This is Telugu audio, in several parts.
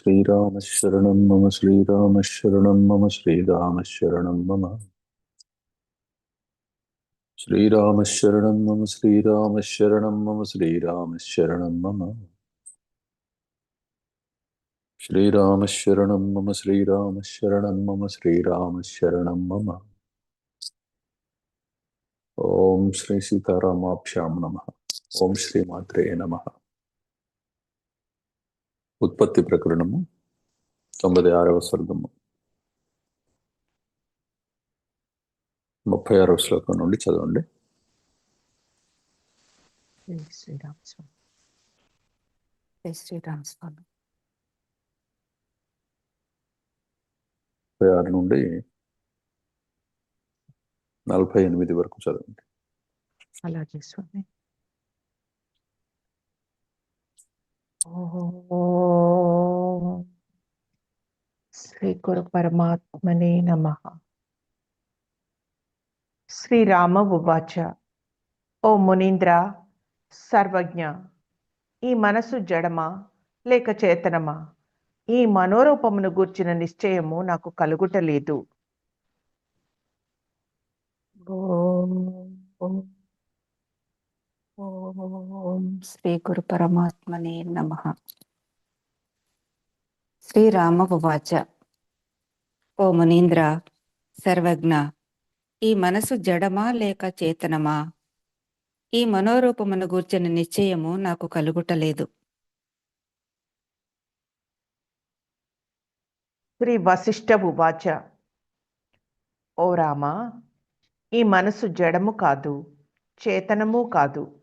श्रीरामशरणं मम श्रीरामशरणं मम श्रीरामशरणं मम। श्रीरामशरणं मम श्रीरामशरणं मम श्रीरामशरणं मम। श्रीरामशरणं मम श्रीरामशरणं मम श्रीरामशरणं मम। ॐ श्री सीतारामाभ्यां नमः। ॐ श्रीमात्रे नमः। ఉత్పత్తి ప్రకరణము తొంభై ఆరవ స్వర్గము. ముప్పై ఆరవ శ్లోకం నుండి చదవండి. జై శ్రీరామ్ స్వామి. జై శ్రీరామ్ స్వామి. ముప్పై ఆరు నుండి నలభై ఎనిమిది వరకు చదవండి. అలాగే స్వామి. ఓం శ్రీ గురు పరమాత్మనే నమ శ్రీరామ ఉవాచ ఓ మునీంద్ర సర్వజ్ఞ ఈ మనసు జడమా? లేక చేతనమా? ఈ మనోరూపమును గూర్చిన నిశ్చయము నాకు కలుగుటలేదు. ఓం ఓం. ఓం శ్రీ గురు పరమాత్మనే నమ. శ్రీరామ ఉవాచ. ఓ మునీంద్ర సర్వజ్ఞ ఈ మనసు జడమా లేక చేతనమా? ఈ మనోరూపమును గూర్చిన నిశ్చయము నాకు కలుగుటలేదు. శ్రీ వశిష్ఠ ఉవాచ. ఓ రామా ఈ మనసు జడము కాదు చేతనము కాదు.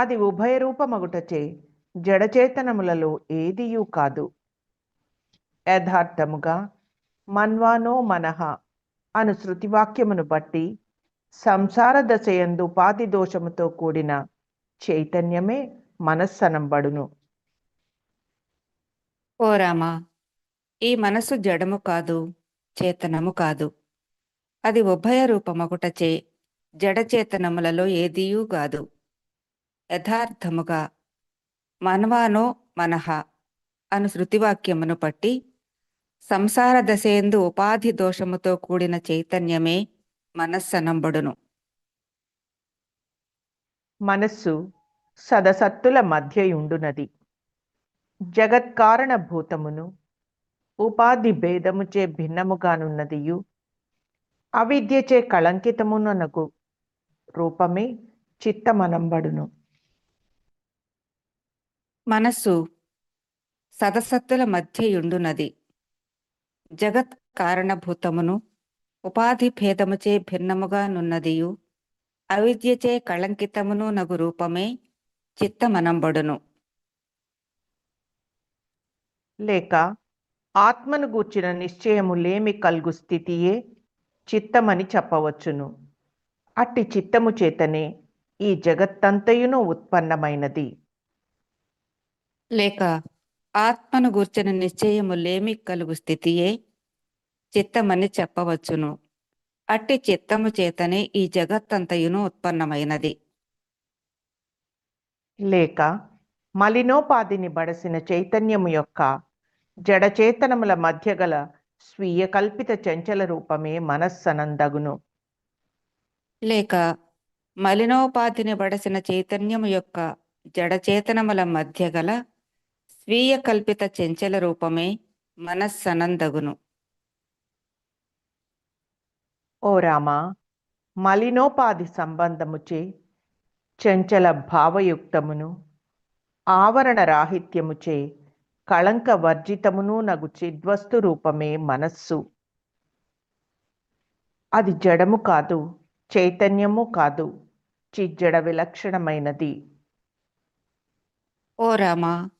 అది ఉభయ రూపమగుటచే జడచేతనములలో ఏదియూ కాదు. యథార్థముగా మన్వానో మనః అను శృతివాక్యమును బట్టి సంసార దశయందు ఉపాధి దోషముతో కూడిన చైతన్యమే మనస్సనంబడును. ఓ రామా ఈ మనసు జడము కాదు చేతనము కాదు. అది ఉభయ రూపమగుటచే జడచేతనములలో ఏదియూ కాదు. యథార్థముగా మనవానో మనహ అను శృతివాక్యమును పట్టి సంసార దశయందు ఉపాధి దోషముతో కూడిన చైతన్యమే మనస్సనంబడును. మనస్సు సదసత్తుల మధ్యయుండునది. జగత్కారణభూతమును ఉపాధి భేదముచే భిన్నముగానున్నదియు అవిద్యచే కళంకితమునకు రూపమే చిత్తమనంబడును. మనస్సు సదసత్తుల మధ్యయుండునది. జగత్ కారణభూతమును ఉపాధి భేదముచే భిన్నముగా నున్నదియు అవిద్యచే కళంకితమును నగు రూపమే చిత్తమనంబడును. లేక ఆత్మను గూర్చిన నిశ్చయము లేమి కల్గు స్థితియే చిత్తమని చెప్పవచ్చును. అట్టి చిత్తము చేతనే ఈ జగత్తంతయును ఉత్పన్నమైనది. లేక ఆత్మను గూర్చిన నిశ్చయము లేమి కలుగు స్థితియే? చిత్తమని చెప్పవచ్చును. అట్టి చిత్తము చేతనే ఈ జగత్తంతయును ఉత్పన్నమైనది. లేక మలినోపాధిని బడసిన చైతన్యము యొక్క జడచేతనముల మధ్య గల స్వీయ కల్పిత చంచల రూపమే మనస్సనందగును. లేక మలినోపాధిని బడసిన చైతన్యము యొక్క జడచేతనముల మధ్య గల స్వీయ కల్పిత చెంచల రూపమే మనస్సనందగును. ఓ రామా మలినోపాధి సంబంధముచే చంచల భావయుక్తమును ఆవరణ రాహిత్యముచే కళంక వర్జితమును నగు చిద్వస్తు రూపమే మనస్సు. అది జడము కాదు చైతన్యము కాదు చిజ్జడ విలక్షణమైనది. ఓ రామా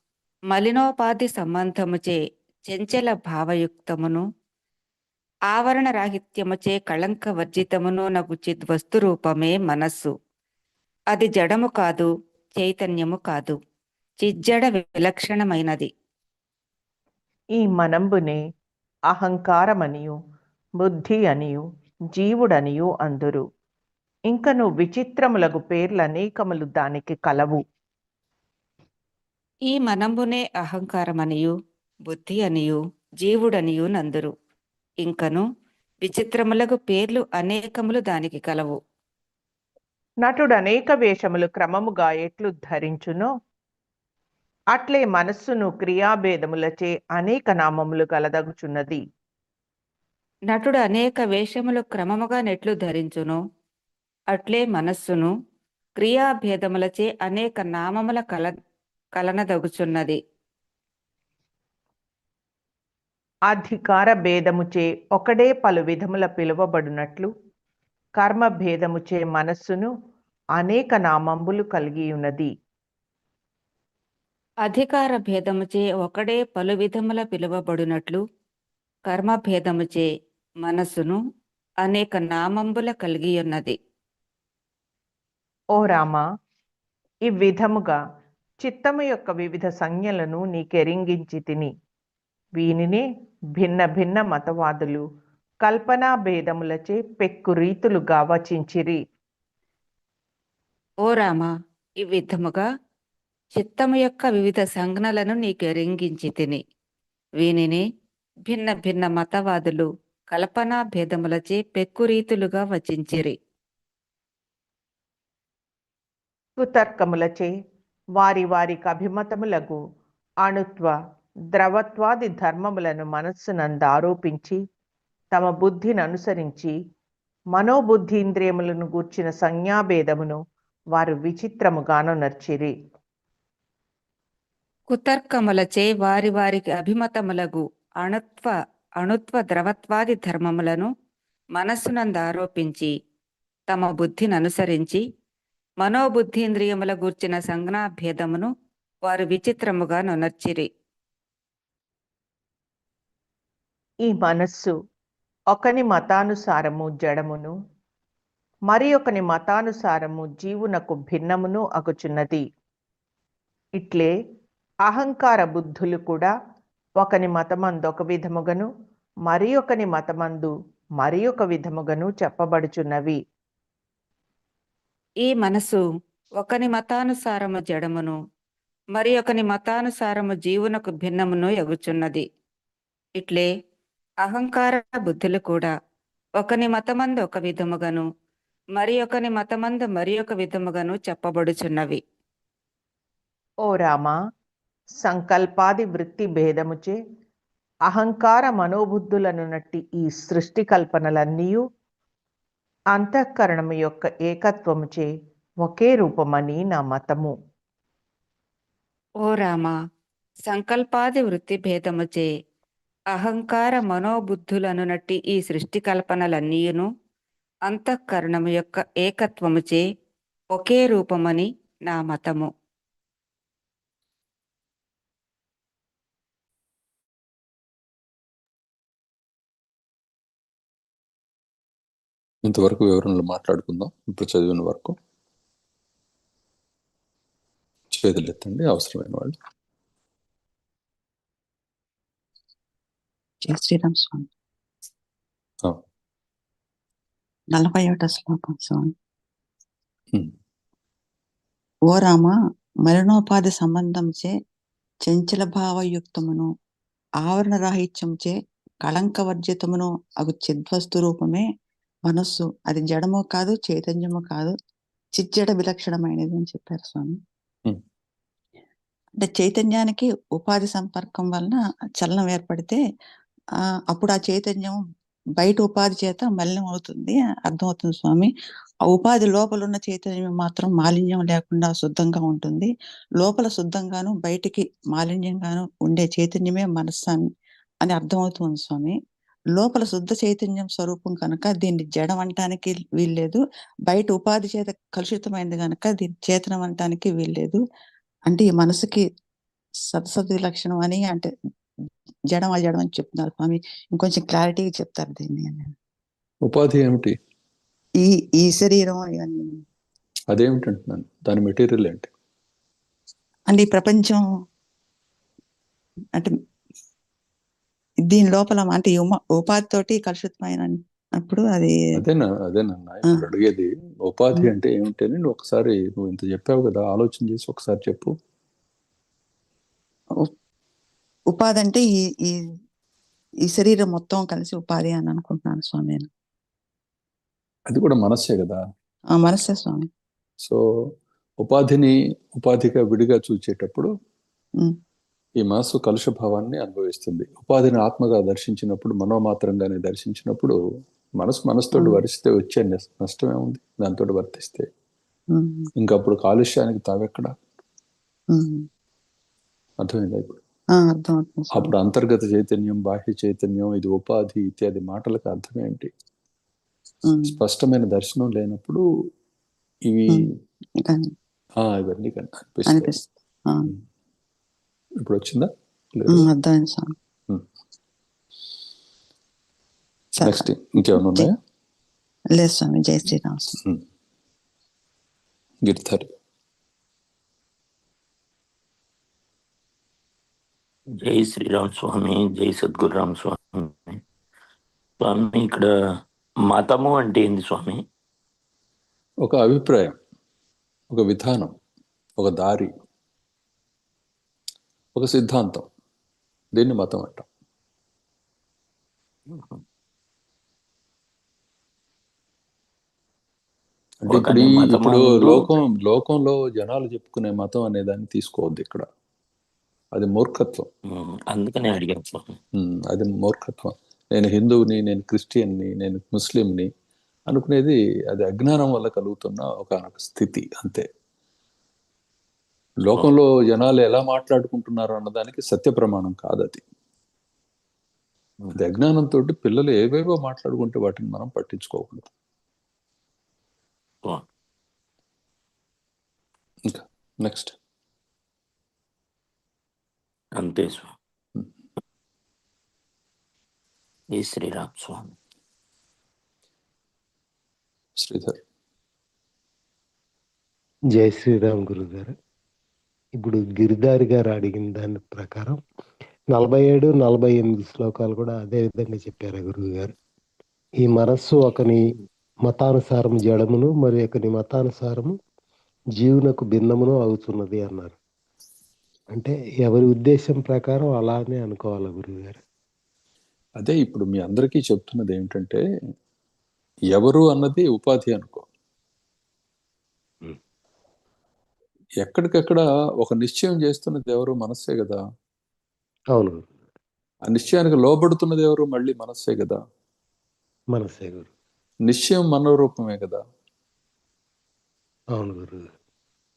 మలినోపాధి సంబంధముచే చెంచల భావయుక్తమును ఆవరణ రాహిత్యముచే కళంక వర్జితమును నగు చిద్వస్తు రూపమే మనస్సు. అది జడము కాదు చైతన్యము కాదు చిజ్జడ విలక్షణమైనది. ఈ మనంబునే అహంకారమనియు బుద్ధి అనియు జీవుడనియు అందురు. ఇంకను విచిత్రములగు పేర్లు అనేకములు దానికి కలవు. ఈ మనంబునే అహంకారమనియు బుద్ధి అనియు జీవుడనియు నందురు. ఇంకను విచిత్రములకు పేర్లు అనేకములు దానికి కలవు. నటుడు అనేక వేషములు క్రమముగా ఎట్లు ధరించునో అట్లే మనస్సును క్రియాభేదములచే అనేక నామములు గలదగుచున్నది నటుడు అనేక వేషములు క్రమముగా నెట్లు ధరించును అట్లే మనస్సును క్రియాభేదములచే అనేక నామముల కల కలనదగుచున్నది. అధికార భేదముచే ఒకడే పలు విధముల పిలువబడినట్లు కర్మ భేదముచే మనస్సును అనేక నామంబులు కలిగి ఉన్నది అధికార భేదముచే ఒకడే పలు విధముల పిలువబడినట్లు కర్మ భేదముచే మనస్సును అనేక నామంబుల కలిగి ఉన్నది ఓ రామా ఈ విధముగా చిత్తము యొక్క వివిధ సంజ్ఞలను నీకెరింగించి తిని. వీనినే భిన్న భిన్న మతవాదులు కల్పనా భేదములచే పెక్కు రీతులుగా వచించిరి. ఓ రామ ఈ విధముగా చిత్తము యొక్క వివిధ సంజ్ఞలను నీకెరింగించి తిని. వీనిని భిన్న భిన్న మతవాదులు కల్పనా భేదములచే పెక్కురీతులుగా వచించిరి. కుతర్కములచే వారి వారికి అభిమతములకు అణుత్వ ద్రవత్వాది ధర్మములను మనస్సునంద ఆరోపించి తమ బుద్ధిని అనుసరించి మనోబుద్ధీంద్రియములను గూర్చిన సంజ్ఞాభేదమును వారు విచిత్రముగాను నర్చిరి. కుతర్కములచే వారి వారికి అభిమతములగు అణుత్వ అణుత్వ ద్రవత్వాది ధర్మములను మనస్సునంద ఆరోపించి తమ బుద్ధిని అనుసరించి మనోబుద్ధీంద్రియముల గూర్చిన సంజ్ఞా భేదమును వారు విచిత్రముగా నొనర్చిరి. ఈ మనస్సు ఒకని మతానుసారము జడమును మరి ఒకని మతానుసారము జీవునకు భిన్నమును అగుచున్నది. ఇట్లే అహంకార బుద్ధులు కూడా ఒకని మతమందు ఒక విధముగను మరి ఒకని మతమందు మరి ఒక విధముగను చెప్పబడుచున్నవి. ఈ మనసు ఒకని మతానుసారము జడమును మరి ఒకని మతానుసారము జీవునకు భిన్నమును ఎగుచున్నది. ఇట్లే అహంకార బుద్ధులు కూడా ఒకని మతమందు ఒక విధముగాను మరి ఒకని మతమందు మరి ఒక విధముగాను చెప్పబడుచున్నవి. ఓ రామా సంకల్పాది వృత్తి భేదముచే అహంకార మనోబుద్ధులను నట్టి ఈ సృష్టి కల్పనలన్నీయు అంతఃకరణము యొక్క ఏకత్వముచే ఒకే రూపమని నా మతము. ఓ రామ సంకల్పాది వృత్తి భేదముచే అహంకార మనోబుద్ధులను నట్టి ఈ సృష్టి కల్పనలన్నీయును అంతఃకరణము యొక్క ఏకత్వముచే ఒకే రూపమని నా మతము. ఇంతవరకు వివరణలు మాట్లాడుకుందాం ఇప్పుడు చదివిన వరకు చేతులు ఎత్తండి అవసరమైన వాళ్ళు శ్రీరామ్ స్వామి. నలభై ఒకటో శ్లోకం స్వామి. ఓ రామ మరణోపాధి సంబంధంచే చంచల భావయుక్తమును ఆవరణ రాహిత్యంచే కళంకవర్జితమును అగు చిద్వస్తు రూపమే మనస్సు అది జడము కాదు చైతన్యము కాదు చిజ్జడ విలక్షణమైనది అని చెప్పారు స్వామి. అంటే చైతన్యానికి ఉపాధి సంపర్కం వలన చలనం ఏర్పడితే ఆ అప్పుడు ఆ చైతన్యం బయట ఉపాధి చేత మలినం అవుతుంది అర్థమవుతుంది స్వామి. ఆ ఉపాధి లోపల ఉన్న చైతన్యం మాత్రం మాలిన్యం లేకుండా శుద్ధంగా ఉంటుంది. లోపల శుద్ధంగాను బయటికి మాలిన్యంగాను ఉండే చైతన్యమే మనస్సు అని అర్థమవుతుంది స్వామి. లోపల శుద్ధ చైతన్యం స్వరూపం కనుక దీన్ని జడం అంటానికి వీల్లేదు. బయట ఉపాధి చేత కలుషితమైనది కనుక దీన్ని చేతనం అంటానికి వీల్లేదు. అంటే ఈ మనసుకి సత్సత్ లక్షణం అని అంటే జడం అజడం అని చెప్తున్నారు స్వామి. ఇంకొంచెం క్లారిటీగా చెప్తారు దీన్ని. ఉపాధి ఏమిటి? ఈ ఈ శరీరం ఇవన్నీ. అదేమిటి అంటున్నాను దాని మెటీరియల్ ఏంటి? అంటే ఈ ప్రపంచం అంటే దీని లోపల అంటే ఉపాధి తోటి కలుషితమైన అప్పుడు అది అదేనా అదేనన్నా ఇప్పుడు అడిగేది ఉపాధి. అంటే ఏమిటి అని నువ్వు ఒకసారి నువ్వు ఇంత చెప్పావు కదా ఆలోచన చేసి ఒకసారి చెప్పు. ఉపాధి అంటే ఈ ఈ ఈ శరీరం మొత్తం కలిసి ఉపాధి అని అనుకుంటున్నాను స్వామి నేను. అది కూడా మనస్సే కదా? ఆ మనస్సే స్వామి. సో ఉపాధిని ఉపాధిగా విడిగా చూచేటప్పుడు ఉమ్, ఈ మనస్సు కలుషభావాన్ని అనుభవిస్తుంది. ఉపాధిని ఆత్మగా దర్శించినప్పుడు మనోమాత్రంగానే దర్శించినప్పుడు మనసు మనసుతోటి Hmm. వరిస్తే వచ్చే నష్టమే ఉంది. దాంతో వర్తిస్తే. ఇంకా అప్పుడు కాలుష్యానికి తావెక్కడ. అర్థమైందా ఇప్పుడు. అప్పుడు అంతర్గత చైతన్యం బాహ్య చైతన్యం ఇది ఉపాధి ఇత్యాది మాటలకు అర్థం ఏంటి? ఉమ్, స్పష్టమైన దర్శనం లేనప్పుడు ఇవి ఇవన్నీ. కన్- అనిపిస్తాయి. ఇప్పుడు వచ్చిందా అర్థమైంది. సరే. నెక్స్ట్ ఇంకేమైనా ఉన్నాయా? లేదు స్వామి జై శ్రీరామ్ స్వామి. గిరిధర్ జై శ్రీరామ్ స్వామి జై సద్గురురామ్ స్వామి. స్వామి ఇక్కడ మతము అంటే ఏంది స్వామి? ఒక అభిప్రాయం ఒక విధానం ఒక దారి. ఒక సిద్ధాంతం. దీన్ని మతం అంటాం. అంటే ఇప్పుడు ఇప్పుడు లోకం లోకంలో జనాలు చెప్పుకునే మతం అనే దాన్ని తీసుకోవద్దు ఇక్కడ. అది మూర్ఖత్వం. అందుకనే అడిగాను. అది మూర్ఖత్వం. నేను హిందువుని నేను క్రిస్టియన్ని నేను ముస్లింని అనుకునేది అది అజ్ఞానం వల్ల కలుగుతున్న ఒక స్థితి అంతే. లోకంలో జనాలు ఎలా మాట్లాడుకుంటున్నారు అన్నదానికి సత్య ప్రమాణం కాదు అది అది అజ్ఞానంతో పిల్లలు ఏవేవో మాట్లాడుకుంటే వాటిని మనం పట్టించుకోకూడదు. ఇంకా నెక్స్ట్. అంతే స్వామి. శ్రీరామ్ స్వామి. శ్రీధర్. జై శ్రీరామ్ గురుగారు. ఇప్పుడు గిరిధారి గారు అడిగిన దాని ప్రకారం నలభై ఏడు నలభై ఎనిమిది శ్లోకాలు కూడా అదే విధంగా చెప్పారు గురువు గారు ఈ మనస్సు ఒకని మతానుసారం జడమును మరి ఒకని మతానుసారము జీవునకు భిన్నమును అవుతున్నది అన్నారు. అంటే ఎవరి ఉద్దేశం ప్రకారం అలానే అనుకోవాలి గురువు గారు అదే ఇప్పుడు మీ అందరికీ చెప్తున్నది ఏమిటంటే ఎవరు అన్నది ఉపాధి అనుకో. ఎక్కడికక్కడ ఒక నిశ్చయం చేస్తున్నది ఎవరు? మనస్సే కదా. అవును. గురు ఆ నిశ్చయానికి లోబడుతున్నది ఎవరు? మళ్ళీ మనస్సే కదా. మనసే గురు. నిశ్చయం మనోరూపమే కదా. అవును గారు.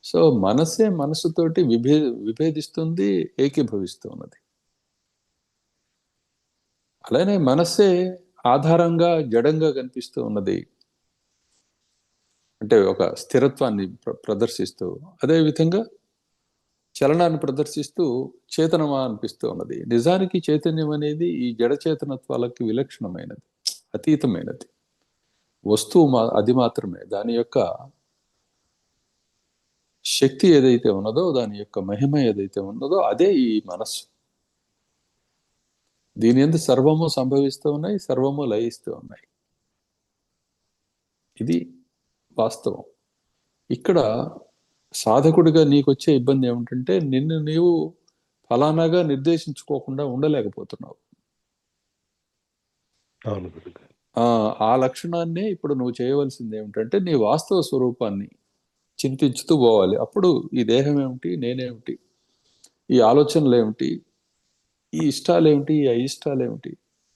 సో మనసే మనసుతోటి విభే విభేదిస్తుంది ఏకీభవిస్తూ ఉన్నది అలానే మనస్సే ఆధారంగా జడంగా కనిపిస్తూ ఉన్నది. అంటే ఒక స్థిరత్వాన్ని ప్ర- ప్రదర్శిస్తూ అదే విధంగా చలనాన్ని ప్రదర్శిస్తూ చేతనమా అనిపిస్తూ ఉన్నది. నిజానికి చైతన్యం అనేది ఈ జడ చేతనత్వాలకి విలక్షణమైనది అతీతమైనది. వస్తువు మా అది మాత్రమే. దాని యొక్క శక్తి ఏదైతే ఉన్నదో దాని యొక్క మహిమ ఏదైతే ఉన్నదో అదే ఈ మనస్సు. దీని ఎందు సర్వము సంభవిస్తూ ఉన్నాయి సర్వము లయిస్తూ ఉన్నాయి. ఇది వాస్తవం. ఇక్కడ సాధకుడిగా నీకు వచ్చే ఇబ్బంది ఏమిటంటే నిన్ను నీవు ఫలానాగా నిర్దేశించుకోకుండా ఉండలేకపోతున్నావు. ఆ లక్షణాన్ని ఇప్పుడు నువ్వు చేయవలసింది ఏమిటంటే నీ వాస్తవ స్వరూపాన్ని చింతించుతూ పోవాలి. అప్పుడు ఈ దేహం ఏమిటి నేనేమిటి ఈ ఆలోచనలు ఏమిటి ఈ ఇష్టాలు ఏమిటి ఈ అయిష్టాలు ఏమిటి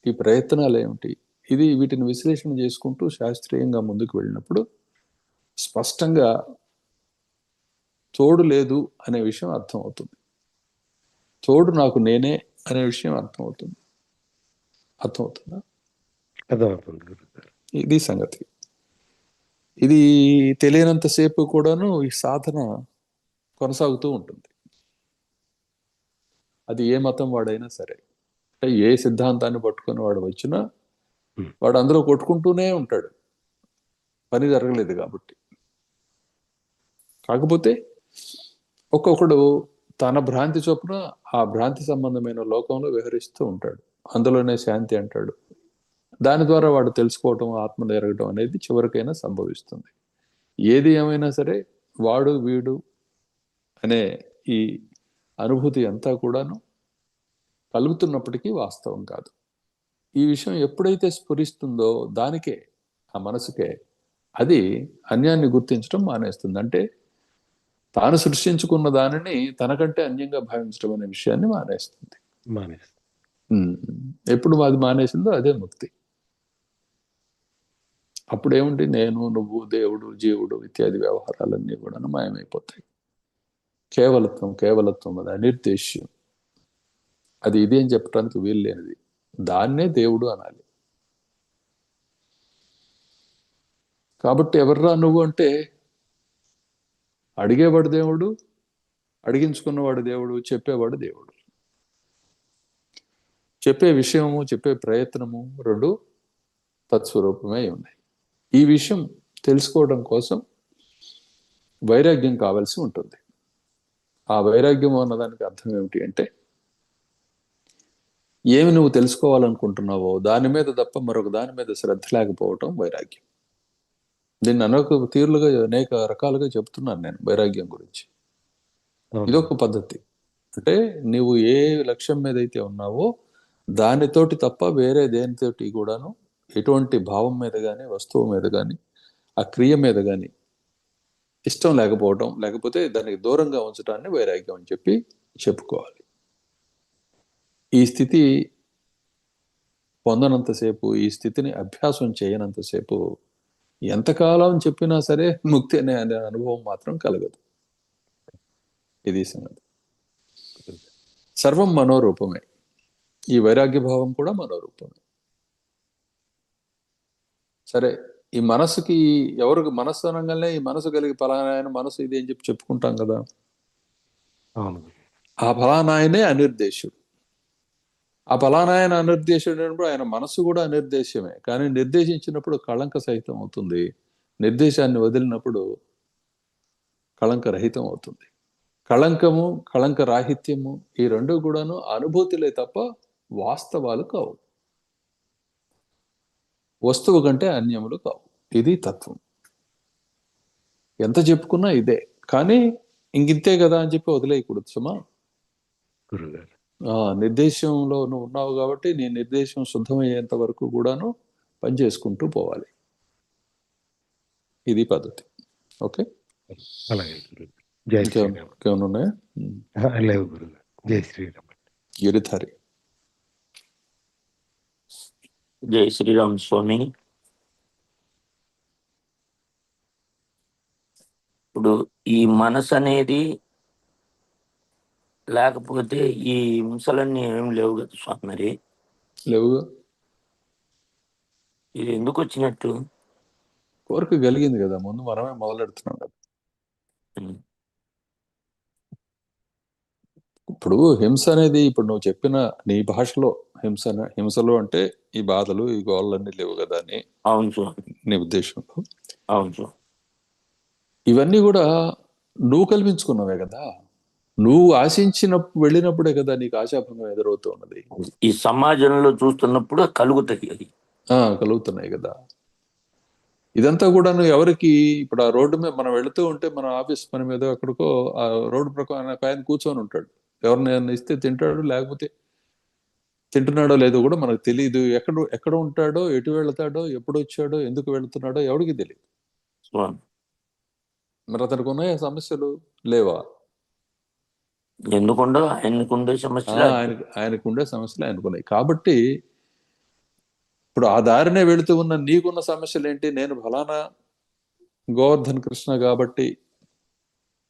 ఈ ప్రయత్నాలు ఏమిటి ఇది వీటిని విశ్లేషణ చేసుకుంటూ శాస్త్రీయంగా ముందుకు వెళ్ళినప్పుడు స్పష్టంగా తోడు లేదు అనే విషయం అర్థమవుతుంది. తోడు నాకు నేనే అనే విషయం అర్థమవుతుంది. అర్థమవుతుందా? అర్థమవుతుంది ఇది సంగతి. ఇది తెలియనంతసేపు కూడాను ఈ సాధన కొనసాగుతూ ఉంటుంది. అది ఏ మతం వాడైనా సరే. అంటే ఏ సిద్ధాంతాన్ని పట్టుకొని వాడు వచ్చినా. వాడు అందులో కొట్టుకుంటూనే ఉంటాడు. పని జరగలేదు కాబట్టి. కాకపోతే ఒక్కొక్కడు తన భ్రాంతి చొప్పున ఆ భ్రాంతి సంబంధమైన లోకంలో విహరిస్తూ ఉంటాడు. అందులోనే శాంతి అంటాడు. దాని ద్వారా వాడు తెలుసుకోవటం ఆత్మ ఎరగటం అనేది చివరికైనా సంభవిస్తుంది. ఏది ఏమైనా సరే వాడు వీడు అనే ఈ అనుభూతి అంతా కూడాను కలుగుతున్నప్పటికీ వాస్తవం కాదు. ఈ విషయం ఎప్పుడైతే స్ఫురిస్తుందో దానికే ఆ మనసుకే అది అన్యాన్ని గుర్తించడం మానేస్తుంది. అంటే తాను సృష్టించుకున్న దానిని తనకంటే అన్యంగా భావించడం అనే విషయాన్ని మానేస్తుంది. మానేస్తాం ఉమ్. ఎప్పుడు అది మానేసిందో అదే ముక్తి. అప్పుడు ఏముంటి నేను నువ్వు దేవుడు జీవుడు ఇత్యాది వ్యవహారాలన్నీ కూడా మాయమైపోతాయి. కేవలత్వం కేవలత్వం అది అనిర్దేశ్యం. అది ఇది అని చెప్పడానికి వీలు లేనిది. దాన్నే దేవుడు అనాలి. కాబట్టి ఎవర్రా నువ్వు అంటే అడిగేవాడు దేవుడు అడిగించుకున్నవాడు దేవుడు చెప్పేవాడు దేవుడు. చెప్పే విషయము చెప్పే ప్రయత్నము రెండు తత్స్వరూపమే ఉన్నాయి. ఈ విషయం తెలుసుకోవడం కోసం వైరాగ్యం కావాల్సి ఉంటుంది. ఆ వైరాగ్యం అన్నదానికి అర్థం ఏమిటి అంటే ఏమి నువ్వు తెలుసుకోవాలనుకుంటున్నావో దాని మీద తప్ప మరొక దాని మీద శ్రద్ధ లేకపోవటం వైరాగ్యం. దీన్ని అనేక తీరులుగా అనేక రకాలుగా చెప్తున్నాను నేను వైరాగ్యం గురించి. ఇదొక పద్ధతి. అంటే నీవు ఏ లక్ష్యం మీద అయితే ఉన్నావో దానితోటి తప్ప వేరే దేనితోటి కూడాను ఎటువంటి భావం మీద కానీ వస్తువు మీద కానీ ఆ క్రియ మీద కానీ ఇష్టం లేకపోవటం లేకపోతే దానికి దూరంగా ఉంచడాన్ని వైరాగ్యం అని చెప్పి చెప్పుకోవాలి. ఈ స్థితి పొందనంతసేపు ఈ స్థితిని అభ్యాసం చేయనంతసేపు ఎంతకాలం చెప్పినా సరే ముక్తి అనే అనే అనుభవం మాత్రం కలగదు. ఇది సంగతి. సర్వం మనోరూపమే. ఈ వైరాగ్య భావం కూడా మనోరూపమే. సరే ఈ మనసుకి ఎవరికి మనస్సు అనగానే ఈ మనసు కలిగి ఫలానా ఆయన మనసు ఇది అని చెప్పి చెప్పుకుంటాం కదా. అవును. ఆ ఫలానాయనే అనిర్దేశుడు. ఆ ఫలానాయన ఆయన అయినప్పుడు ఆయన మనసు కూడా అనిర్దేశమే. కానీ నిర్దేశించినప్పుడు కళంక సహితం అవుతుంది. నిర్దేశాన్ని వదిలినప్పుడు కళంక రహితం అవుతుంది. కళంకము కళంక రాహిత్యము ఈ రెండు కూడాను అనుభూతులే తప్ప వాస్తవాలు కావు. వస్తువు కంటే అన్యములు కావు. ఇది తత్వం. ఎంత చెప్పుకున్నా ఇదే. కానీ ఇంకింతే కదా అని చెప్పి వదిలేయకూడదు సుమా. గురుగారు. నిర్దేశంలో నువ్వు ఉన్నావు కాబట్టి నీ నిర్దేశం శుద్ధమయ్యేంత వరకు కూడాను పనిచేసుకుంటూ పోవాలి. ఇది పద్ధతి. ఓకే? అలాగే లేవు గురుగారు జై శ్రీరామ్. గిరిధారి. జై శ్రీరామ్ స్వామి. ఇప్పుడు ఈ మనసు అనేది లేకపోతే ఈ హింసలన్నీ ఏం లేవు కదా స్వామి మరి? లేవుగా ఇది ఎందుకు వచ్చినట్టు? కోరిక కలిగింది కదా ముందు మనమే మొదలెడుతున్నాం కదా. ఇప్పుడు హింస అనేది ఇప్పుడు నువ్వు చెప్పిన నీ భాషలో హింస హింసలు అంటే ఈ బాధలు ఈ గోళ్ళన్నీ లేవు కదా అని అవును స్వామి నీ ఉద్దేశంలో అవును స్వామి ఇవన్నీ కూడా నువ్వు కల్పించుకున్నవే కదా. నువ్వు ఆశించినప్పుడు వెళ్ళినప్పుడే కదా నీకు ఆశాభంగం ఎదురవుతూ ఉన్నది. ఈ సమాజంలో చూస్తున్నప్పుడు కలుగుతాయి. అది ఆ కలుగుతున్నాయి కదా. ఇదంతా కూడా నువ్వు ఎవరికి ఇప్పుడు ఆ రోడ్డు మీద మనం వెళుతూ ఉంటే మన ఆఫీస్ పని మీద ఎక్కడికో ఆ రోడ్డు ప్రకారం ఆయన కూర్చొని ఉంటాడు. ఎవరిని ఇస్తే తింటాడు లేకపోతే తింటున్నాడో లేదో కూడా మనకు తెలియదు ఎక్కడ ఎక్కడ ఉంటాడో ఎటు వెళ్తాడో ఎప్పుడు వచ్చాడో ఎందుకు వెళ్తున్నాడో ఎవరికి తెలియదు మరి అతనికి ఉన్నాయా సమస్యలు? లేవా? ఎందుకుండా ఆయనకుండే సమస్యలు ఆయనకు ఆయనకు ఉండే సమస్యలు ఆయనకున్నాయి కాబట్టి ఇప్పుడు ఆ దారినే వెళుతూ ఉన్న నీకున్న సమస్యలు ఏంటి నేను ఫలానా గోవర్ధన్ కృష్ణ కాబట్టి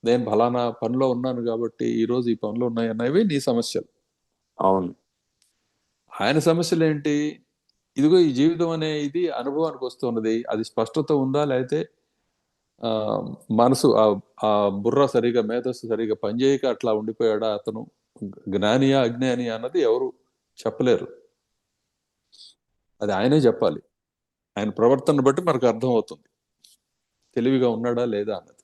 నేను ఫలానా పనిలో ఉన్నాను కాబట్టి ఈ రోజు ఈ పనులు ఉన్నాయి అన్నవి నీ సమస్యలు. అవును. ఆయన సమస్యలు ఏంటి ఇదిగో ఈ జీవితం అనే ఇది అనుభవానికి వస్తున్నది. అది స్పష్టత ఉందా? లేకపోతే మనసు ఆ బుర్ర సరిగా మేధస్సు సరిగా పనిచేయక అట్లా ఉండిపోయాడా అతను? జ్ఞానియా అజ్ఞాని అన్నది ఎవరు చెప్పలేరు. అది ఆయనే చెప్పాలి. ఆయన ప్రవర్తన బట్టి మనకు అర్థం అవుతుంది తెలివిగా ఉన్నాడా లేదా అన్నది.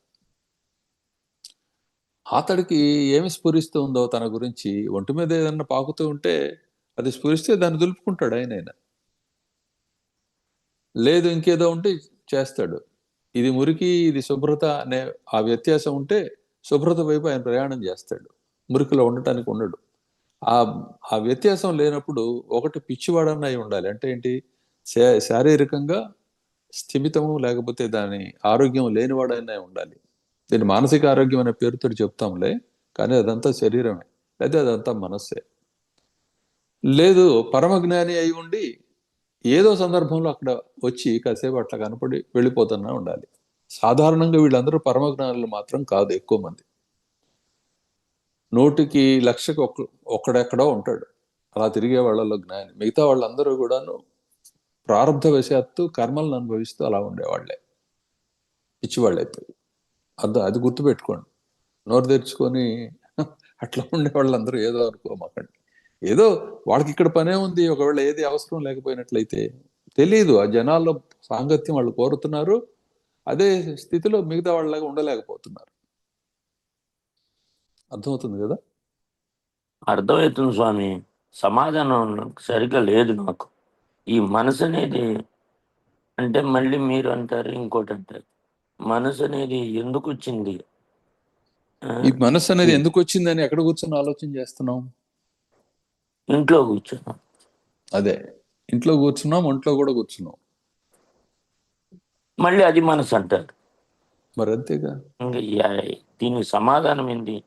అతడికి ఏమి స్ఫురిస్తూ ఉందో తన గురించి ఒంటి మీద ఏదన్నా పాకుతూ ఉంటే అది స్ఫురిస్తే దాన్ని దులుపుకుంటాడు ఆయన ఆయన. లేదు ఇంకేదో ఉంటే చేస్తాడు. ఇది మురికి ఇది శుభ్రత అనే ఆ వ్యత్యాసం ఉంటే శుభ్రత వైపు ఆయన ప్రయాణం చేస్తాడు. మురికిలో ఉండటానికి ఉండడు. ఆ ఆ వ్యత్యాసం లేనప్పుడు ఒకటి పిచ్చివాడన్న అయి ఉండాలి. అంటే ఏంటి? శారీరకంగా స్థిమితము లేకపోతే దాని ఆరోగ్యం లేనివాడైనా ఉండాలి. దీన్ని మానసిక ఆరోగ్యం అనే పేరుతో చెప్తాంలే కానీ అదంతా శరీరమే. లేదా అదంతా మనస్సే. లేదు పరమజ్ఞాని అయి ఉండి ఏదో సందర్భంలో అక్కడ వచ్చి కాసేపు అట్లా కనపడి వెళ్ళిపోతున్నా ఉండాలి. సాధారణంగా వీళ్ళందరూ పరమజ్ఞానులు మాత్రం కాదు ఎక్కువ మంది. నూటికి లక్షకి ఒక్క ఒక్కడెక్కడో ఉంటాడు. అలా తిరిగే వాళ్ళలో జ్ఞాని. మిగతా వాళ్ళందరూ కూడాను ప్రారంధ వశాత్తు కర్మలను అనుభవిస్తూ అలా ఉండేవాళ్ళే పిచ్చివాళ్ళు అయిపోయి అది అది గుర్తుపెట్టుకోండి. నోరు తెరుచుకొని అట్లా ఉండే వాళ్ళందరూ ఏదో అనుకోమాకండి. ఏదో వాళ్ళకి ఇక్కడ పనే ఉంది ఒకవేళ ఏది అవసరం లేకపోయినట్లయితే. తెలియదు ఆ జనాల్లో సాంగత్యం వాళ్ళు కోరుతున్నారు. అదే స్థితిలో మిగతా వాళ్ళలాగా ఉండలేకపోతున్నారు. అర్థమవుతుంది కదా? అర్థమవుతుంది స్వామి. సమాధానం సరిగ్గా లేదు నాకు. ఈ మనసు అనేది అంటే మళ్ళీ మీరు అంటారు ఇంకోటి అంటారు. మనసు అనేది ఎందుకు వచ్చింది? ఈ మనసు అనేది ఎందుకు వచ్చిందని ఎక్కడ కూర్చొని ఆలోచన చేస్తున్నాం? ఇంట్లో కూర్చున్నాం. అదే ఇంట్లో కూర్చున్నాం ఒంట్లో కూడా కూర్చున్నాం. మళ్ళీ అది మనసు అంటారు. మరి అంతేగా. ఇంకా దీనికి సమాధానం ఏంటి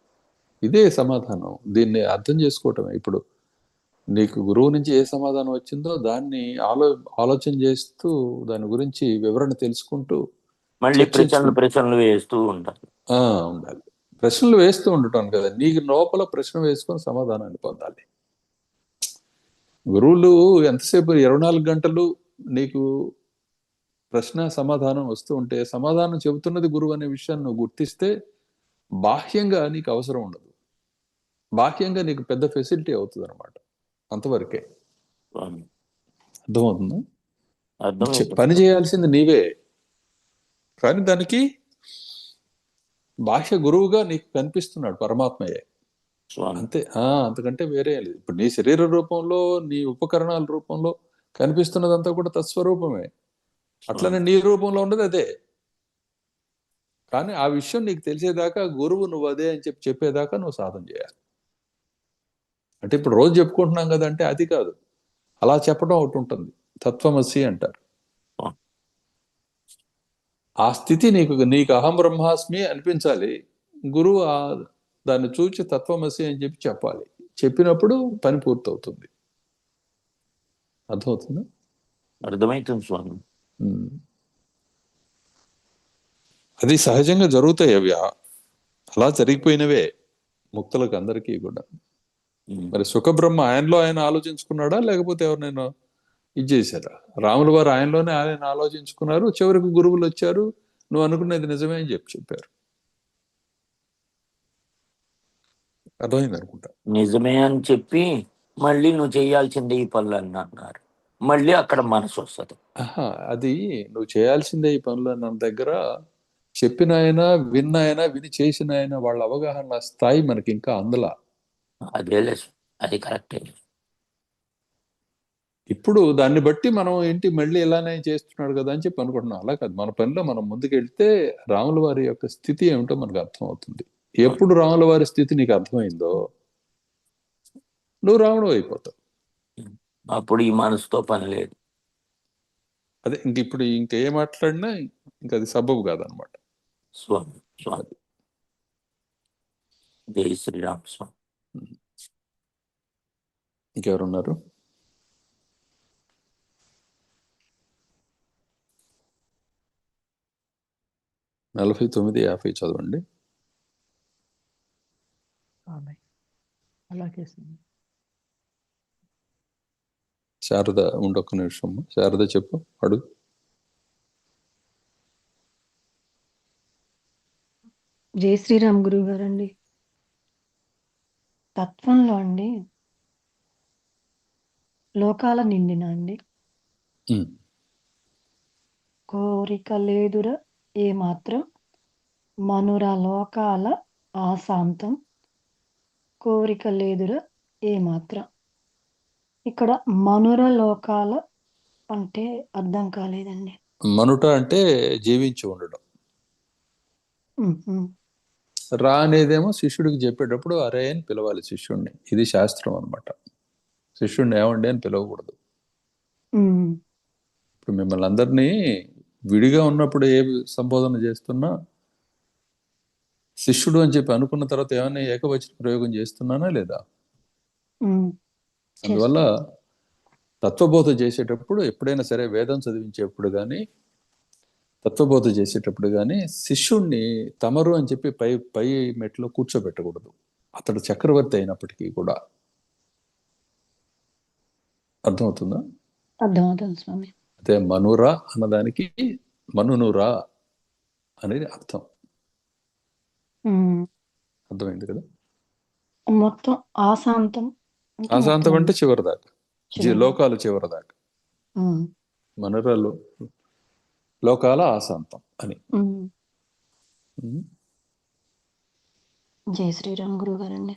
ఇదే సమాధానం. దీన్ని అర్థం చేసుకోవటమే. ఇప్పుడు నీకు గురువు నుంచి ఏ సమాధానం వచ్చిందో దాన్ని ఆలో ఆలోచన చేస్తూ దాని గురించి వివరణ తెలుసుకుంటూ మళ్ళీ. ప్రశ్నలు ప్రశ్నలు వేస్తూ ఆ ఉండాలి. ప్రశ్నలు వేస్తూ ఉండటం కదా. నీకు లోపల ప్రశ్న వేసుకొని సమాధానాన్ని పొందాలి. గురువులు ఎంతసేపు ఇరవై నాలుగు గంటలు నీకు ప్రశ్న సమాధానం వస్తూ ఉంటే సమాధానం చెబుతున్నది గురువు అనే విషయాన్ని నువ్వు గుర్తిస్తే బాహ్యంగా నీకు అవసరం ఉండదు. బాహ్యంగా నీకు పెద్ద ఫెసిలిటీ అవుతుంది అనమాట అంతవరకే అర్థమవుతుందా? పని చేయాల్సింది నీవే. కానీ దానికి బాహ్య గురువుగా నీకు కనిపిస్తున్నాడు పరమాత్మయే. స్వామి అంతే. ఆ అంతకంటే వేరే లేదు. ఇప్పుడు నీ శరీర రూపంలో నీ ఉపకరణాల రూపంలో కనిపిస్తున్నదంతా కూడా తత్స్వరూపమే. అట్లనే నీ రూపంలో ఉన్నది అదే. కానీ ఆ విషయం నీకు తెలిసేదాకా గురువు నువ్వు అదే అని చెప్పి చెప్పేదాకా నువ్వు సాధన చేయాలి. అంటే ఇప్పుడు రోజు చెప్పుకుంటున్నాం కదంటే అది కాదు. అలా చెప్పడం ఒకటి ఉంటుంది. తత్వమసి అంటారు. ఆ. స్థితి నీకు నీకు అహం బ్రహ్మాస్మి అనిపించాలి. గురువు దాన్ని చూచి తత్వమసి అని చెప్పి చెప్పాలి. చెప్పినప్పుడు పని పూర్తవుతుంది. అర్థమవుతుందా? అర్థమవుతుంది స్వామి. అది సహజంగా జరుగుతాయి అవి. అలా జరిగిపోయినవే ముక్తులకు అందరికీ కూడా. మరి సుఖబ్రహ్మ ఆయనలో ఆయన ఆలోచించుకున్నాడా? లేకపోతే ఎవరినైనా ఇది చేశారా? రాముల వారు ఆయనలోనే ఆయన ఆలోచించుకున్నారు. చివరికి గురువులు వచ్చారు. నువ్వు అనుకున్నది నిజమే అని చెప్పి చెప్పారు. అర్థమైంది అనుకుంటా నిజమే అని చెప్పి మళ్ళీ నువ్వు చేయాల్సిందే ఈ పనులు అని అన్నారు. మళ్ళీ అక్కడ మనసు వస్తుంది. అది నువ్వు చేయాల్సిందే ఈ పనులు అన్న దగ్గర చెప్పిన ఆయన విన్న ఆయన విని చేసిన ఆయన వాళ్ళ అవగాహన స్థాయి మనకి ఇంకా అందలా. అదేలే స్వామి. అది కరెక్టే. ఇప్పుడు దాన్ని బట్టి మనం ఏంటి మళ్ళీ ఇలానే చేస్తున్నాడు కదా అని చెప్పి అనుకుంటున్నాం. అలా కాదు మన పనిలో మనం ముందుకెళ్తే రాముల వారి యొక్క స్థితి ఏమిటో మనకు అర్థం అవుతుంది ఎప్పుడు రాముల వారి స్థితి నీకు అర్థమైందో నువ్వు రాముడు అయిపోతావు. అప్పుడు ఈ మనసుతో పని లేదు. అదే ఇంక ఇప్పుడు ఇంకేం మాట్లాడినా ఇంక అది సబబు కాదనమాట. స్వామి స్వామి. జై శ్రీరామ్ స్వామి. ఇంకెవరున్నారు? నలభై తొమ్మిది యాభై చదవండి. అలాగే స్వామి. శారద ఉండొక్క నిమిషం. శారద చెప్పు అడుగు జై శ్రీరామ్ గురువు గారండి తత్వంలో అండి లోకాల నిండిన అండి. కోరిక లేదుర ఏ మాత్రం మనుర లోకాల ఆశాంతం. కోరిక లేదుర ఏ మాత్రం ఇక్కడ మనుర లోకాల అంటే అర్థం కాలేదండి. మనుట అంటే జీవించి ఉండడం. రా అనేదేమో శిష్యుడికి చెప్పేటప్పుడు అరే అని పిలవాలి శిష్యుడిని ఇది శాస్త్రం అన్నమాట. శిష్యుడిని ఏమండి అని పిలవకూడదు. ఇప్పుడు మిమ్మల్ని అందరినీ విడిగా ఉన్నప్పుడు ఏ సంబోధన చేస్తున్నా శిష్యుడు అని చెప్పి అనుకున్న తర్వాత ఏమైనా ఏకవచన ప్రయోగం చేస్తున్నానా లేదా? అందువల్ల తత్వబోధ చేసేటప్పుడు ఎప్పుడైనా సరే వేదం చదివించేప్పుడు కానీ తత్వబోధ చేసేటప్పుడు కానీ శిష్యుణ్ణి తమరు అని చెప్పి పై పై మెట్లో కూర్చోబెట్టకూడదు. అతడు చక్రవర్తి అయినప్పటికీ కూడా. అర్థమవుతుందా? అర్థమవుతుంది స్వామి. అదే మనురా అన్నదానికి మనునురా అనేది అర్థం. ఉమ్, అర్థమైంది కదా? మొత్తం ఆశాంతం. అంటే ఆశాంతం మొత్తం అంటే చివరి దాకా. జీ- చివరి. లోకాలు చివరి దాకా. ఉమ్, మనురాలు లోకాల ఆశాంతం అని. ఉమ్. ఉమ్. జై శ్రీరామ్ గురువు గారండి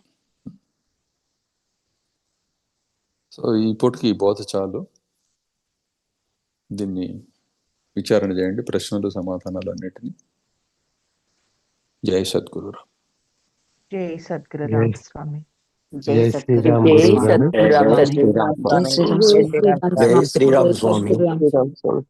సో ఈ పూటకి ఈ బోధ చాలు. దీన్ని విచారణ చేయండి. ప్రశ్నలు సమాధానాలు అన్నిటిని. జై సద్గురు జై సద్గురు జై- రామస్వామి జై శ్రీరామ్ జై గురువు గారు సద్గురు. జై శ్రీరామ్ జై శ్రీరామ్ స్వామి శ్రీరామ్ స్వామి